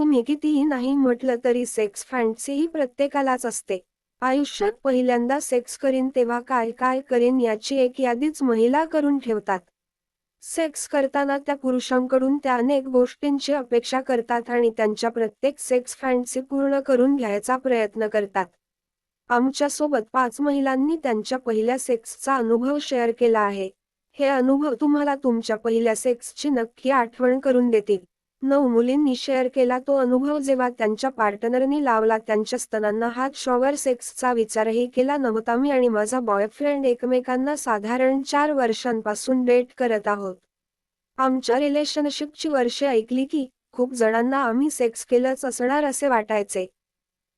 तुम्ही कितीही नाही म्हटलं तरी सेक्स फॅन्सी ही प्रत्येकालाच असते. आयुष्यात पहिल्यांदा सेक्स करीन तेव्हा काय काय करीन याची एक यादीच महिला करून ठेवतात. सेक्स करताना त्या पुरुषांकडून त्या अनेक गोष्टींची अपेक्षा करतात आणि त्यांच्या प्रत्येक सेक्स फॅन्सी पूर्ण करून घ्यायचा प्रयत्न करतात. आमच्यासोबत पाच महिलांनी त्यांच्या पहिल्या सेक्सचा अनुभव शेअर केला आहे. हे अनुभव तुम्हाला तुमच्या पहिल्या सेक्सची नक्की आठवण करून देतील. नऊ मुलींनी शेअर केला तो अनुभव जेव्हा त्यांच्या पार्टनरनी लावला त्यांच्या स्तनांना हात शॉवर सेक्सचा विचारही केला नव्हता. मी आणि माझा बॉयफ्रेंड एकमेकांना साधारण चार वर्षांपासून डेट करत आहोत. आमच्या रिलेशनशिपची वर्षे ऐकली की खूप जणांना आम्ही सेक्स केलंच असणार असे वाटायचे.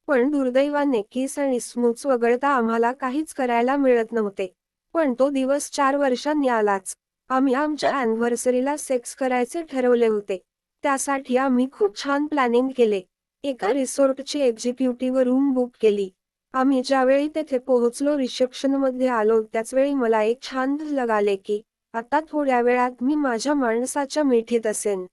पण दुर्दैवाने किस आणि स्मूच वगळता आम्हाला काहीच करायला मिळत नव्हते. पण तो दिवस चार वर्षांनी आलाच. आम्ही आमच्या अॅनिव्हर्सरीला सेक्स करायचे ठरवले होते. त्यासाठी आम्ही खूप छान प्लॅनिंग केले. एका रिसॉर्टची एक्झिक्युटिव्ह रूम बुक केली. आम्ही ज्यावेळी तेथे पोहोचलो रिसेप्शनमध्ये आलो त्याच वेळी मला एक छान लगाले की आता थोड्या वेळात मी माझ्या माणसाच्या मिठीत असेन.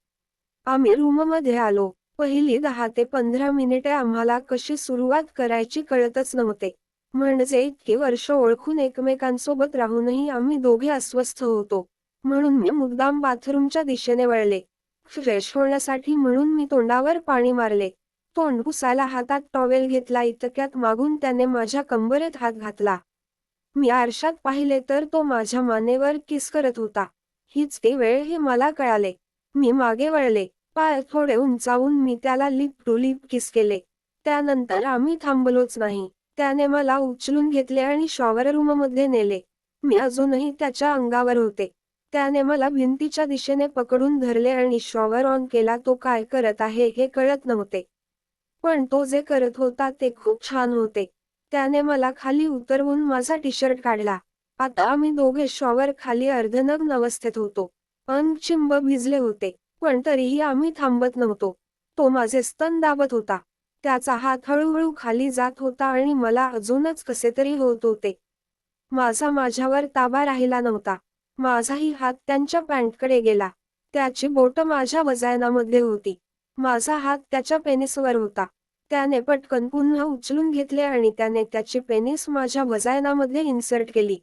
आम्ही रूममध्ये आलो. पहिली दहा ते पंधरा मिनिटे आम्हाला कशी सुरुवात करायची कळतच नव्हते. म्हणजे इतकी वर्ष ओळखून एकमेकांसोबत राहूनही आम्ही दोघे अस्वस्थ होतो. म्हणून मी मुद्दाम बाथरूमच्या दिशेने वळले. फ्रेश होण्यासाठी म्हणून मी तोंडावर पाणी मारले. तोंड पुसायला हातात टॉवेल घेतला इतक्यात मागून त्याने माझ्या कंबरेत हात घातला. मी आरशात पाहिले तर तो माझ्या मानेवर किस करत होता. हीच ते वेळ हे मला कळाले. मी मागे वळले. पाय थोडे उंचावून मी त्याला लिप टू लिप किस केले. त्यानंतर आम्ही थांबलोच नाही. त्याने मला उचलून घेतले आणि शॉवर रूममध्ये नेले. मी अजूनही त्याच्या अंगावर होते. त्याने मला भिंतीच्या दिशेने पकडून धरले आणि शॉवर ऑन केला तो काय करत आहे हे कळत नव्हते. पण तो जे करत होता ते खूप छान होते. त्याने मला खाली उतरवून माझा टी शर्ट काढला. आता आम्ही दोघे शॉवर खाली अर्धनग्न अवस्थेत होतो. अंग चिंब भिजले होते पण तरीही आम्ही थांबत नव्हतो. तो माझे स्तन दाबत होता. त्याचा हात हळूहळू खाली जात होता आणि मला अजूनच कसे तरी होत होते. माझा माझ्यावर ताबा राहिला नव्हता. माझाही हात त्यांच्या पॅन्टकडे गेला. त्याची बोट माझ्या वजायनामध्ये होती. माझा हात त्याच्या पेनिसवर होता. त्याने पटकन पुन्हा उचलून घेतले आणि त्याने त्याची पेनिस माझ्या वजायनामध्ये इन्सर्ट केली.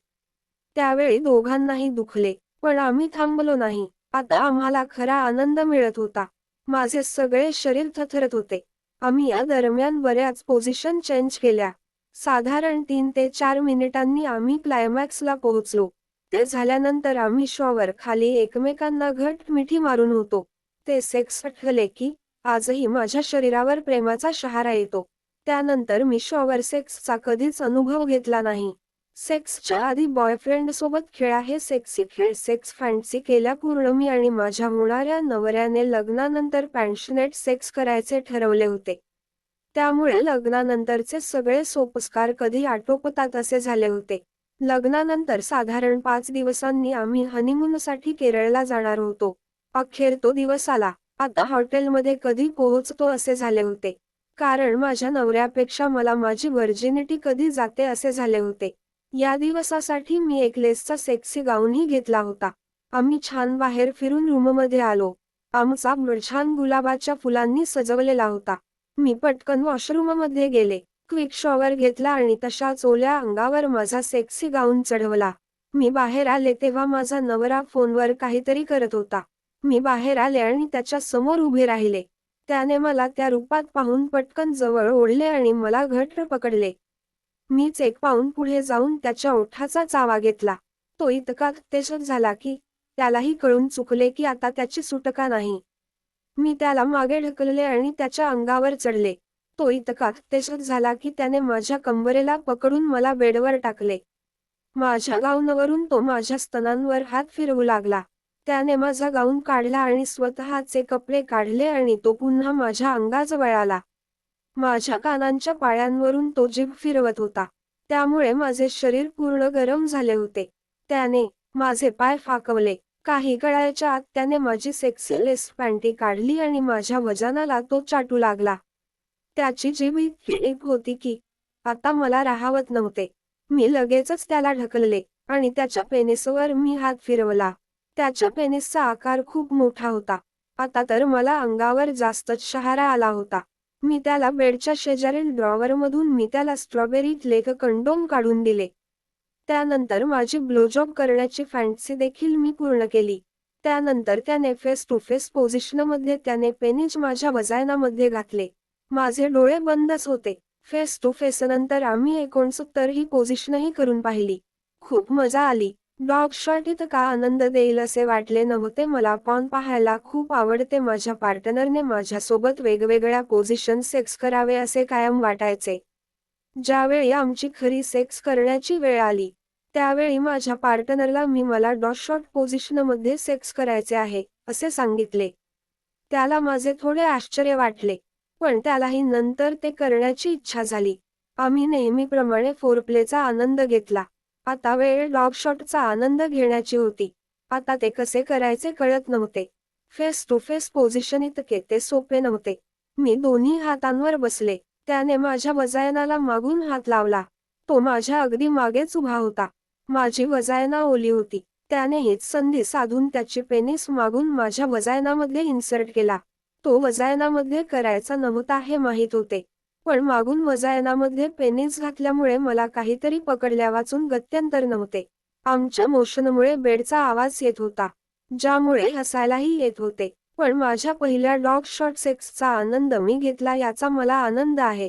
त्यावेळी दोघांनाही दुखले पण आम्ही थांबलो नाही. आता आम्हाला खरा आनंद मिळत होता. माझे सगळे शरीर थथरत होते. आम्ही या दरम्यान बऱ्याच पोझिशन चेंज केल्या. साधारण तीन ते चार मिनिटांनी आम्ही क्लायमॅक्सला पोहोचलो. ते झाल्यानंतर आम्ही शॉवर खाली एकमेकांना घट मिठी मारून होतो. ते सेक्स आठवले की आजही माझ्या शरीरावर प्रेमाचा शहारा येतो. त्यानंतर मी शॉवर सेक्सचा कधीच अनुभव घेतला नाही. सेक्सच्या आधी बॉयफ्रेंड सोबत खेळा हे सेक्सी खेळ सेक्स फॅन्सी केल्या पूर्ण मी आणि माझ्या होणाऱ्या नवऱ्याने लग्नानंतर पॅन्शनेट सेक्स करायचे ठरवले होते. त्यामुळे लग्नानंतरचे सगळे सोपस्कार कधी आटोपतात असे झाले होते. लग्नानंतर साधारण पाच दिवसांनी आम्ही हनीमूनसाठी केरळला जाणार होतो. अखेर तो दिवस आला. आता हॉटेलमध्ये कधी पोहोचतो असे झाले होते. कारण माझ्या नवऱ्यापेक्षा मला माझी व्हर्जिनिटी कधी जाते असे झाले होते. या दिवसासाठी मी एक लेसचा सेक्सी गाऊनही घेतला होता. आम्ही छान बाहेर फिरून रूममध्ये आलो. आमचा छान गुलाबाच्या फुलांनी सजवलेला होता. मी पटकन वॉशरूममध्ये गेले. क्विक शॉवर घेतला आणि तशाच ओल्या अंगावर माझा सेक्सी गाऊन चढवला. मी बाहेर आले तेव्हा माझा नवरा फोनवर काहीतरी करत होता. मी बाहेर आले आणि त्याच्यासमोर उभे राहिले. त्याने मला त्या रूपात पाहून पटकन जवळ ओढले आणि मला घट्ट पकडले. मीच एक पाऊन पुढे जाऊन त्याच्या ओठाचा चावा घेतला. तो इतका उत्तेजक झाला की त्यालाही कळून चुकले की आता त्याची सुटका नाही. मी त्याला मागे ढकलले आणि त्याच्या अंगावर चढले. तो इतका तेजत झाला की त्याने माझ्या कंबरेला पकडून मला बेडवर टाकले. माझ्या गाऊनवरून तो माझ्या स्तनांवर हात फिरवू लागला. त्याने माझा गाऊन काढला आणि स्वतःचे कपडे काढले आणि तो पुन्हा माझ्या अंगाजवळ आला. माझ्या कानांच्या पायांवरून तो जीभ फिरवत होता. त्यामुळे माझे शरीर पूर्ण गरम झाले होते. त्याने माझे पाय फाकवले. काही गळ्याच्या आत त्याने माझी सेक्सलेस पॅन्टी काढली आणि माझ्या वजनाला तो चाटू लागला. त्याची जीभ इतकी होती की आता मला राहावत नव्हते. मी लगेचच त्याला ढकलले आणि त्याच्या पेनिसवर मी हात फिरवला. त्याच्या पेनिसचा आकार खूप मोठा होता. आता तर मला अंगावर जास्तच शहारा आला होता. मी त्याला बेडच्या शेजारील ड्रॉवरमधून मी त्याला स्ट्रॉबेरी लेख कंडोम काढून दिले. त्यानंतर माझी ब्लोजॉब करण्याची फॅन्सी देखील मी पूर्ण केली. त्यानंतर त्याने फेस टू फेस पोझिशनमध्ये त्याने पेनिज माझ्या वजायनामध्ये घातले. माझे डोळे बंदच होते. फेस टू फेस नंतर आम्ही एकोणसत्तर ही पोझिशनही करून पाहिली. खूप मजा आली. डॉग शॉट इथं का आनंद देईल असे वाटले नव्हते मला. पॉन पाहायला खूप आवडते माझ्या पार्टनरने माझ्यासोबत वेगवेगळ्या पोझिशन सेक्स करावे असे कायम वाटायचे. ज्यावेळी आमची खरी सेक्स करण्याची वेळ आली त्यावेळी माझ्या पार्टनरला मी मला डॉग शॉट पोझिशनमध्ये सेक्स करायचे आहे असे सांगितले. त्याला माझे थोडे आश्चर्य वाटले. पण त्यालाही नंतर ते करण्याची इच्छा झाली. आम्ही नेहमीप्रमाणे फोरप्लेचा आनंद घेतला. आता वेळ लॉबशॉटचा शॉटचा आनंद घेण्याची होती. आता ते कसे करायचे कळत नव्हते. फेस टू फेस पोझिशन इतके ते सोपे नव्हते. मी दोन्ही हातांवर बसले. त्याने माझ्या वजायनाला मागून हात लावला. तो माझ्या अगदी मागेच उभा होता. माझी वजायना ओली होती. त्याने हीच संधी साधून त्याची पेनिस मागून माझ्या वजायनामध्ये इन्सर्ट केला. तो वजायनामध्ये करायचा नव्हता हे माहीत होते. पण मागून वजायनामध्ये पेनिस घातल्यामुळे मला काहीतरी पकडल्या वाचून गत्यंतर नव्हते. आमच्या मोशनमुळे बेडचा आवाज येत होता ज्यामुळे हसायलाही येत होते. पण माझ्या पहिल्या डॉग शॉट सेक्सचा आनंद मी घेतला याचा मला आनंद आहे.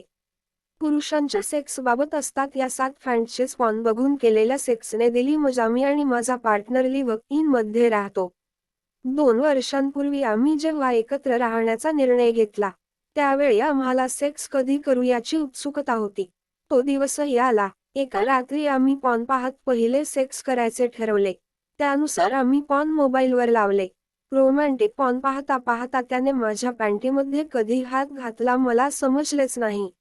पुरुषांच्या सेक्स बाबत असतात या सात फॅन्टचे स्पॉन बघून केलेल्या सेक्सने दिली मजा मी आणि माझा पार्टनर लिव्ह इनमध्ये राहतो. दोन वर्षांपूर्वी आम्ही जेव्हा एकत्र राहण्याचा निर्णय घेतला त्यावेळी आम्हाला सेक्स कधी करू याची उत्सुकता होती. तो दिवसही आला. एका रात्री आम्ही पॉन पाहत पहिले सेक्स करायचे ठरवले. त्यानुसार आम्ही पॉन मोबाईलवर लावले. रोमॅन्टिक पॉन पाहता पाहता त्याने माझ्या पॅन्टीमध्ये कधी हात घातला मला समजलेच नाही.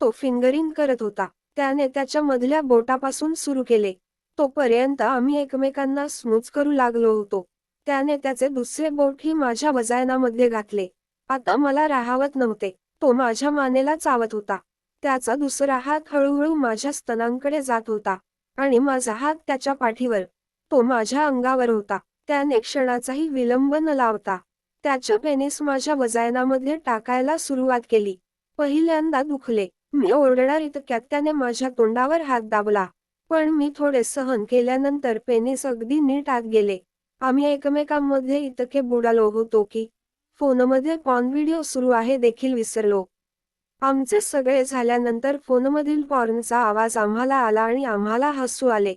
तो फिंगरिंग करत होता. त्याने त्याच्या मधल्या बोटापासून सुरू केले. तोपर्यंत आम्ही एकमेकांना स्मूच करू लागलो होतो. त्याने त्याचे दुसरे बोटही माझ्या वजायनामध्ये घातले. आता मला राहावत नव्हते. तो माझ्या मानेला चावत होता. त्याचा दुसरा हात हळूहळू माझ्या स्तनांकडे जात होता. आणि माझा हात त्याच्या पाठीवर. तो माझ्या अंगावर होता. त्याने क्षणाचाही विलंब न लावता त्याच्या पेनिस माझ्या वजायनामध्ये टाकायला सुरुवात केली. पहिल्यांदा दुखले. मी ओरडणार इतक्यात त्याने माझ्या तोंडावर हात दाबला. पण मी थोडे सहन केल्यानंतर पेनिस अगदी नीट आत गेले. आम्ही एकमेकांमध्ये इतके बुडालो होतो की फोनमध्ये पॉन व्हिडिओ सुरू आहे देखील विसरलो. आमचे सगळे झाल्यानंतर फोनमधील पॉर्नचा आवाज आम्हाला आला आणि आम्हाला हसू आले.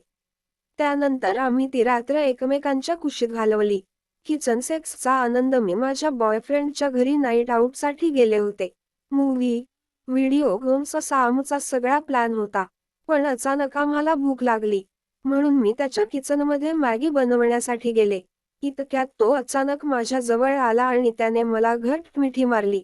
त्यानंतर आम्ही ती रात्र एकमेकांच्या कुशीत घालवली. किचन सेक्सचा आनंद मी माझ्या बॉयफ्रेंडच्या घरी नाईट आऊटसाठी गेले होते. मूव्ही व्हिडिओ गेम्स असा आमचा सगळा प्लॅन होता. पण अचानक आम्हाला भूक लागली. म्हणून मी त्याच्या किचनमध्ये मॅगी बनवण्यासाठी गेले. इतक्यात तो अचानक माझ्या जवळ आला आणि त्याने मला घट मिठी मारली.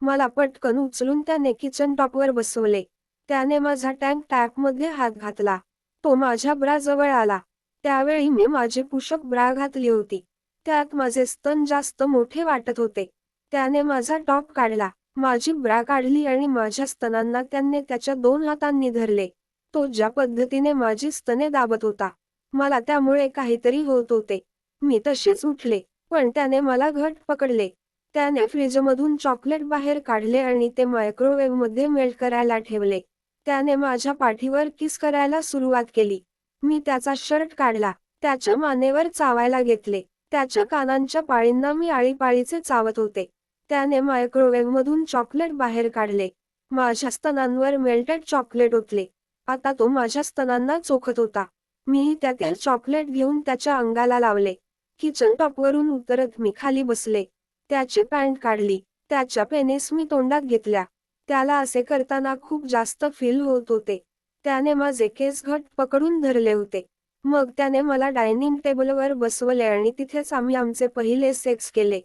मला पटकन उचलून त्याने किचन टॉपवर बसवले. त्याने माझा टँक टॅपमध्ये हात घातला. तो माझ्या ब्रा जवळ आला. त्यावेळी मी माझी पुषक ब्रा घातली होती. त्यात माझे स्तन जास्त मोठे वाटत होते. त्याने माझा टॉप काढला. माझी ब्रा काढली आणि माझ्या स्तनांना त्याने त्याच्या दोन हातांनी धरले. तो ज्या पद्धतीने माझी स्तने दाबत होता मला त्यामुळे काहीतरी होत होते. मी तसेच उठले पण त्याने मला घट पकडले. त्याने फ्रीजमधून चॉकलेट बाहेर काढले आणि ते मायक्रोवेव्हमध्ये मेल्ट करायला ठेवले. त्याने माझ्या पाठीवर किस करायला सुरुवात केली. मी त्याचा शर्ट काढला त्याच्या मानेवर चावायला घेतले त्याच्या कानांच्या पाळींना मी आळीपाळीचे चावत होते. त्याने मायक्रोवेव्ह मधून चॉकलेट बाहेर काढले. माझ्या स्तनांवर मेल्टेड चॉकलेट ओतले. आता तो माझ्या स्तनांना चोखत होता. मीही त्यातील चॉकलेट घेऊन त्याच्या अंगाला लावले. किचन टॉपवरून उतरत मी खाली बसले. त्याची पॅन्ट काढली. त्याच्या पेनेस मी तोंडात घेतल्या. त्याला असे करताना खूप जास्त फील होत होते. त्याने माझे केस घट पकडून धरले होते. मग त्याने मला डायनिंग टेबलवर बसवले आणि तिथेच आम्ही आमचे पहिले सेक्स केले.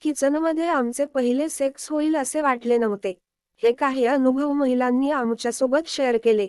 किचनमध्ये आमचे पहिले सेक्स होईल असे वाटले नव्हते. हे काही अनुभव महिलांनी आमच्यासोबत शेअर केले.